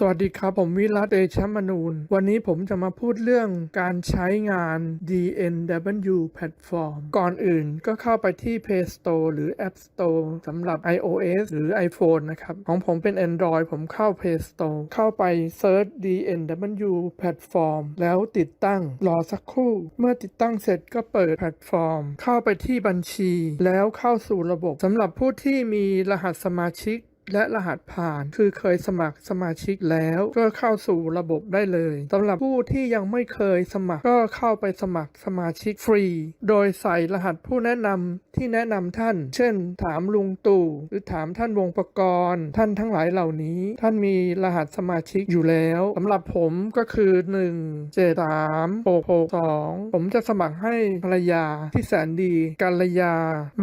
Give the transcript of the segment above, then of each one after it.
สวัสดีครับ ผมวิรัตเอชมนูน วันนี้ผมจะมาพูดเรื่องการใช้งาน DNW Platform ก่อนอื่นก็เข้าไปที่ Play Store หรือ App Store สำหรับ iOS หรือ iPhone นะครับ ของผมเป็น Android ผมเข้า Play Store เข้าไป Search DNW Platform แล้วติดตั้งรอสักครู่ เมื่อติดตั้งเสร็จก็เปิดแพลตฟอร์ม เข้าไปที่บัญชี แล้วเข้าสู่ระบบสำหรับผู้ที่มีรหัสสมาชิก และรหัสผ่าน คือเคยสมัครสมาชิกแล้วก็เข้าสู่ระบบได้เลยสำหรับผู้ที่ยังไม่เคยสมัครก็เข้าไปสมัครสมาชิกฟรี โดยใส่รหัสผู้แนะนำที่แนะนำท่าน เช่น ถามลุงตู่หรือถามท่านวงประกรณ์ ท่านทั้งหลายเหล่านี้ ท่านมีรหัสสมาชิกอยู่แล้วสำหรับผมก็คือ1 7 3 6 6 2 ผมจะสมัครให้ภรรยาที่แสนดีกัลยา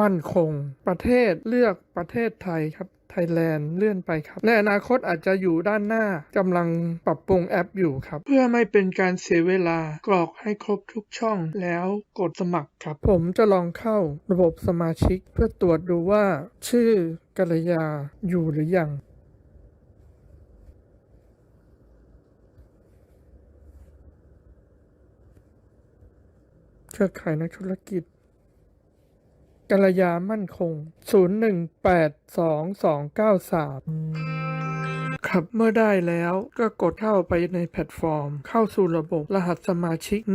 มั่นคง ประเทศเลือกประเทศไทยครับ ไทยแลนด์เลื่อนไปครับ ในอนาคตอาจจะอยู่ด้านหน้ากำลังปรับปรุงแอปอยู่ครับ เพื่อไม่เป็นการเสียเวลากรอกให้ครบทุกช่องแล้วกดสมัครครับ ผมจะลองเข้าระบบสมาชิก เพื่อตรวจดูว่าชื่อกัลยาอยู่หรือยังเครือข่ายนักธุรกิจ กัลยามั่นคง 0182293 ครับเมื่อได้แล้วก็กดเข้าไปในแพลตฟอร์ม เข้าสู่ระบบรหัสสมาชิก 182293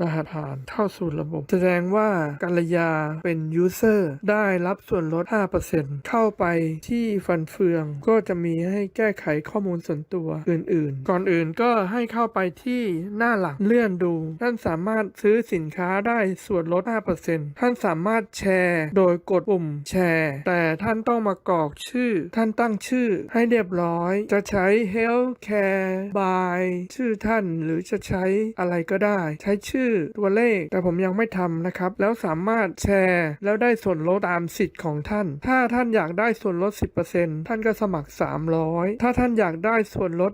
รหัสผ่านเข้าสู่ระบบ แสดงว่ากัลยาเป็นยูเซอร์ได้รับส่วนลด 5%เข้าไปที่ฟันเฟืองก็จะมีให้แก้ไขข้อมูลส่วนตัวอื่นๆ ก่อนอื่นก็ให้เข้าไปที่หน้าหลักเลื่อนดู ท่านสามารถซื้อสินค้าได้ส่วนลด 5%ท่านสามารถแชร์ โดยกดปุ่มแชร์ แต่ท่านต้องมากรอกชื่อท่านตั้งชื่อให้เรียบร้อย จะใช้ healthcare by ชื่อท่านหรือจะใช้อะไรก็ได้ ใช้ชื่อตัวเลข แต่ผมยังไม่ทำนะครับ แล้วสามารถแชร์แล้วได้ส่วนลดตามสิทธิ์ของท่าน ถ้าท่านอยากได้ส่วนลด 10%ท่านก็สมัคร 300 ถ้าท่านอยากได้ส่วนลด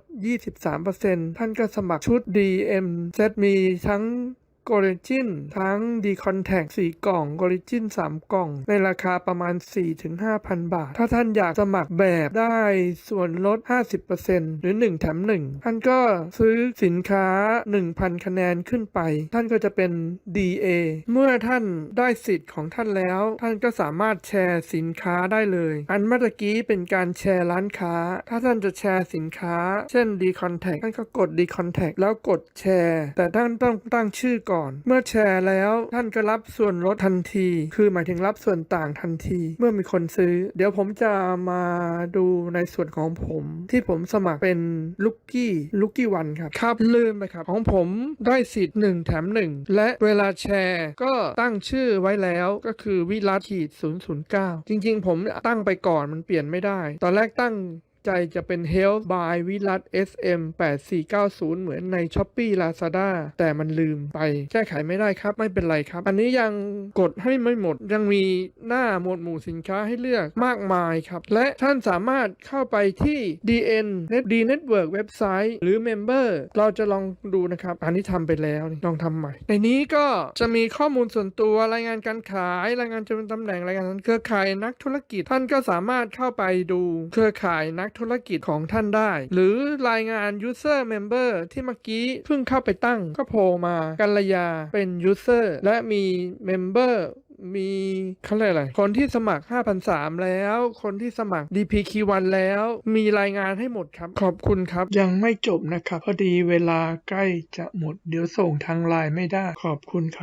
23%ท่านก็สมัครชุด DM เซตมีทั้ง g o r i g i n ทั้ง d c o n t a c t 4กล่อง g o r i g i n 3กล่อง ในราคาประมาณ 4-5,000 บาท ถ้าท่านอยากสมัครแบบได้ส่วนลด 50%หรือ 1 แถม 1 ท่านก็ซื้อสินค้า 1,000 คะแนนขึ้นไป ท่านก็จะเป็น DA เมื่อท่านได้สิทธิ์ของท่านแล้ว ท่านก็สามารถแชร์สินค้าได้เลย อันเมื่อกี้เป็นการแชร์ร้านค้า ถ้าท่านจะแชร์สินค้า เช่น d c o n t a c t ท่านก็กด d c o n t a c t แล้วกดแชร์ แต่ท่านต้องตั้งชื่อก่อนเมื่อแชร์แล้วท่านก็รับส่วนลดทันที คือหมายถึงรับส่วนต่างทันที เมื่อมีคนซื้อ เดี๋ยวผมจะมาดูในส่วนของผม ที่ผมสมัครเป็นลุกกี้ลุกกี้วันครับครับลืมไปครับ ของผมได้สิทธิ์1แถม 1 และเวลาแชร์ก็ตั้งชื่อไว้แล้วก็คือวิรัตขีด009 จริงๆ ผมตั้งไปก่อนมันเปลี่ยนไม่ได้ ตอนแรกตั้ง ใจจะเป็น Health by วิรัต SM 8490 เหมือนใน s h อ p e e Lazada แต่มันลืมไป แก้ไขไม่ได้ครับ ไม่เป็นไรครับ อันนี้ยังกดให้ไม่หมด ยังมีหน้าหมวดหมู่สินค้าให้เลือกมากมายครับ และท่านสามารถเข้าไปที่ DN D Network เว็บไซต์หรือ Member เราจะลองดูนะครับ อันนี้ทำไปแล้วลองทำใหม่ ในนี้ก็จะมีข้อมูลส่วนตัวรายงานการขาย รายงานจำนวนตำแหน่งรายงานเครือข่ายนักธุรกิจ ท่านก็สามารถเข้าไปดูเครือข่ายนักธุรกิจของท่านได้ หรือรายงาน user member ที่เมื่อกี้เพิ่งเข้าไปตั้งก็โผล่มากัลยาเป็น user และมี member มีเขาเรียกอะไร คนที่สมัคร 5,003 แล้ว คนที่สมัคร DPQ1 แล้ว มีรายงานให้หมดครับ ขอบคุณครับ ยังไม่จบนะครับ พอดีเวลาใกล้จะหมด เดี๋ยวส่งทางไลน์ไม่ได้ ขอบคุณครับ